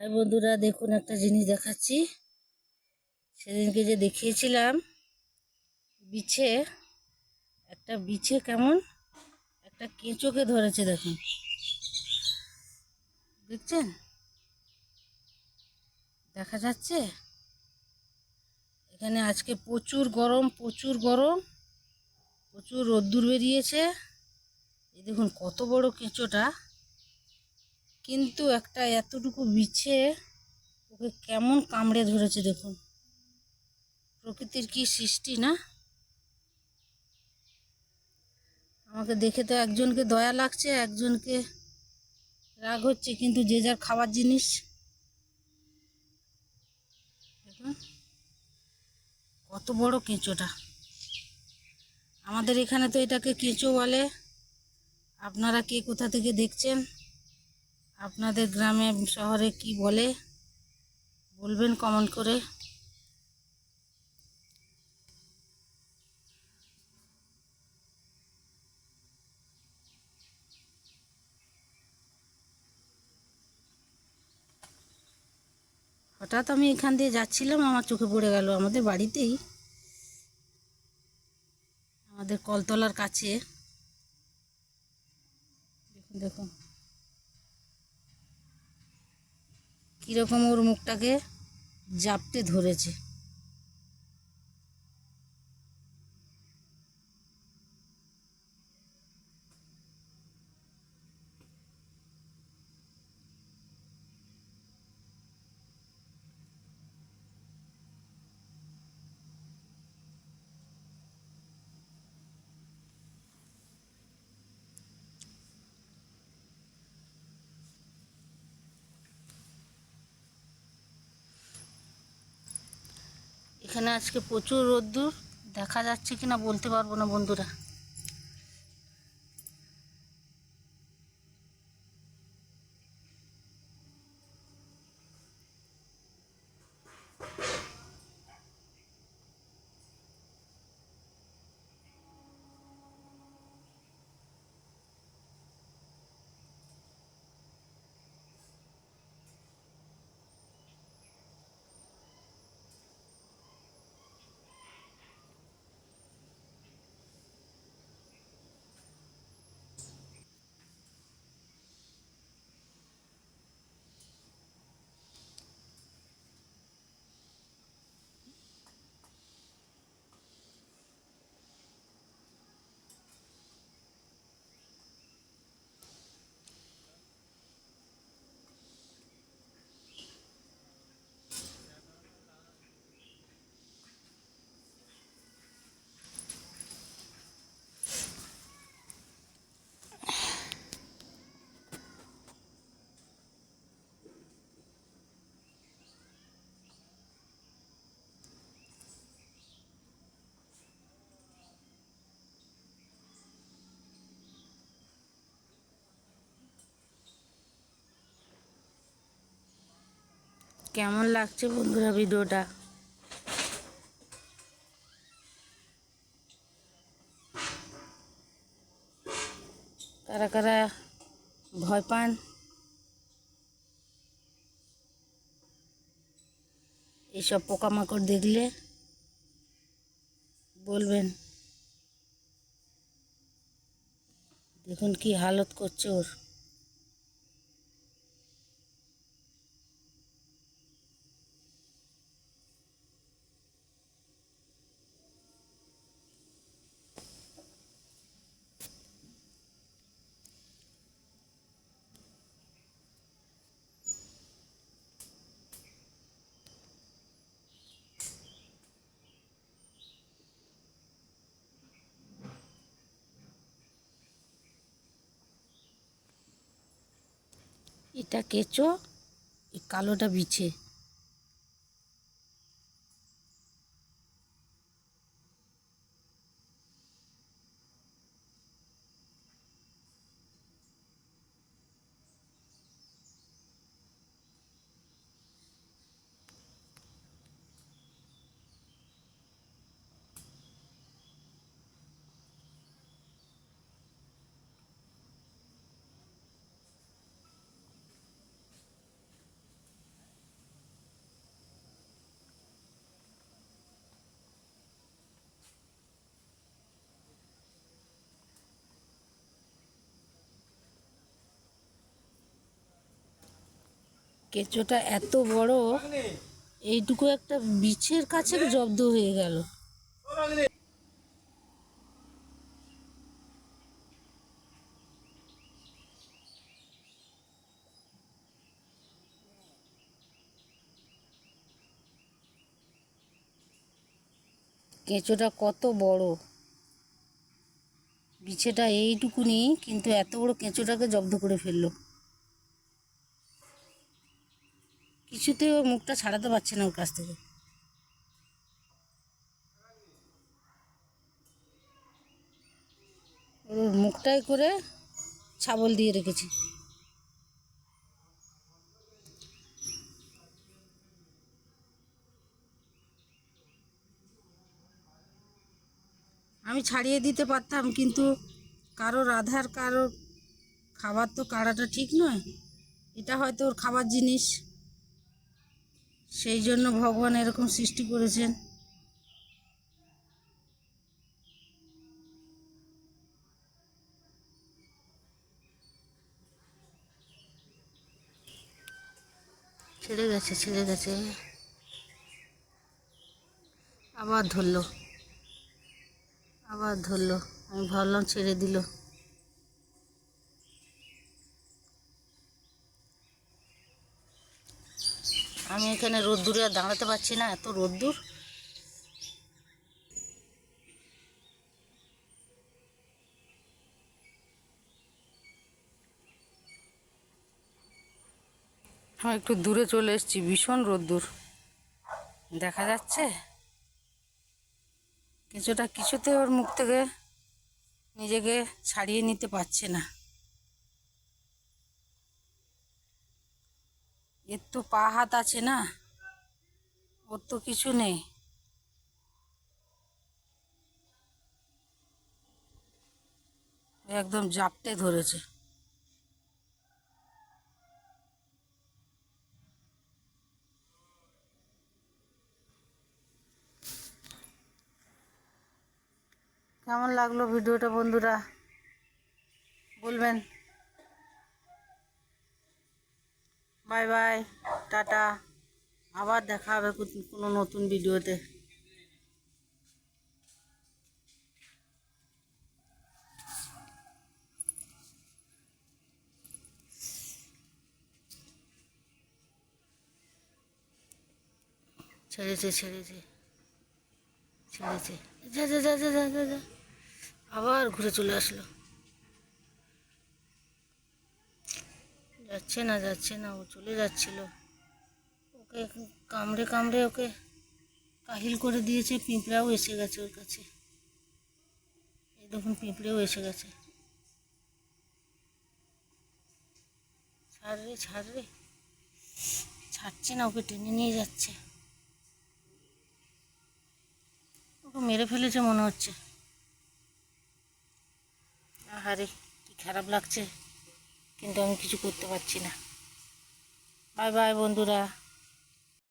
High বন্ধুরা, দেখুন একটা জিনিস দেখাচ্ছি। সেদিনকে যে দেখিয়েছিলাম, বিছে, একটা বিছে কেমন, একটা কেঁচোকে ধরেছে, দেখুন। দেখছেন? দেখা যাচ্ছে? এখানে আজকে প্রচুর গরম প্রচুর গরম, প্রচুর রোদ্দুর বেরিয়েছে। এই দেখুন, কত বড় কেঁচোটা। কিন্তু একটা এতটুকু বিছে, ওকে কেমন কামড়ে ধরেছে দেখুন। প্রকৃতির কি সৃষ্টি না? আমাকে দেখে তো একজনকে দয়া লাগছে, একজনকে রাগ হচ্ছে, কিন্তু যে যার খাবার জিনিস। কত বড় কেঁচোটা। আমাদের এখানে তো এটাকে কেঁচো বলে। আপনারা কে কোথা থেকে দেখছেন? আপনাদের গ্রামে, শহরে কি বলে, বলবেন কমেন্ট করে। হঠাৎ আমি এখান দিয়ে যাচ্ছিলাম, আমার চোখে পড়ে গেল আমাদের বাড়িতেই। আমাদের কলতলার কাছে। দেখুন দেখুন। কীরকম ওর মুখটাকে জাপটে ধরেছে। এখানে আজকে প্রচুর রোদ্দুর দেখা যাচ্ছে কিনা বলতে পারব না বন্ধুরা। কেমন লাগছে বন্ধুরা ভিডিওটা? কারা কারা ভয় পান? এইসব পোকামাকড় দেখলে বলবেন। দেখুন কি হালত করছে ওর। এটা কেঁচো এই কালোটা বিছে। কেঁচোটা এত বড়, এইটুকু একটা বিছের কাছে জব্দ হয়ে গেল। কেঁচোটা কত বড়। বিছেটা এইটুকুনি, কিন্তু এত বড় কেঁচোটাকে জব্দ করে ফেলল। কিছুতে ওর মুখটা ছাড়াতে পারছে না ওর কাছ থেকে। ওর মুখটাই করে ছাবল দিয়ে রেখেছি। আমি ছাড়িয়ে দিতে পারতাম, কিন্তু কারোর আধার কারোর খাবার তো কাড়াটা ঠিক নয়। এটা হয়তো ওর খাবার জিনিস। সেই জন্য ভগবান এরকম সৃষ্টি করেছেন। ছেড়ে গেছে ছেড়ে গেছে। আবার ধরলো আবার ধরলো। আমি ভাবলাম ছেড়ে দিল। আমি এখানে রোদ্দুরে আর দাঁড়াতে পারছি না, এত রোদ্দুর। হ্যাঁ একটু দূরে চলে এসেছি, ভীষণ রোদ্দুর। দেখা যাচ্ছে? কিছুটা কিছুতে ওর মুখ থেকে নিজেকে ছাড়িয়ে নিতে পারছে না। এর তো পা হাত আছে না। ওর তো কিছু নেই। একদম জাপটে ধরেছে। কেমন লাগল ভিডিওটা বন্ধুরা? বলবেন। Bye bye, tata. আবার দেখা হবে কোনো নতুন ভিডিওতে। ছেড়েছে ছেড়েছে। ছেড়েছে। যা যা যা যা যা যা। আবার ঘুরে চলে আসলো। যাচ্ছে না যাচ্ছে না, ও চলে যাচ্ছিল। ওকে কামড়ে কামড়ে ওকে কাহিল করে দিয়েছে, পিঁপড়াও এসে গেছে ওর কাছে। এই দেখুন, পিঁপড়েও এসে গেছে। ছাড় রে ছাড় রে। ছাড়ছে না, ওকে টেনে নিয়ে যাচ্ছে। ওকে মেরে ফেলেছে মনে হচ্ছে। আহারে, কি খারাপ লাগছে। কিন্তু আমি কিছু করতে পারছি না। বাই বাই বন্ধুরা।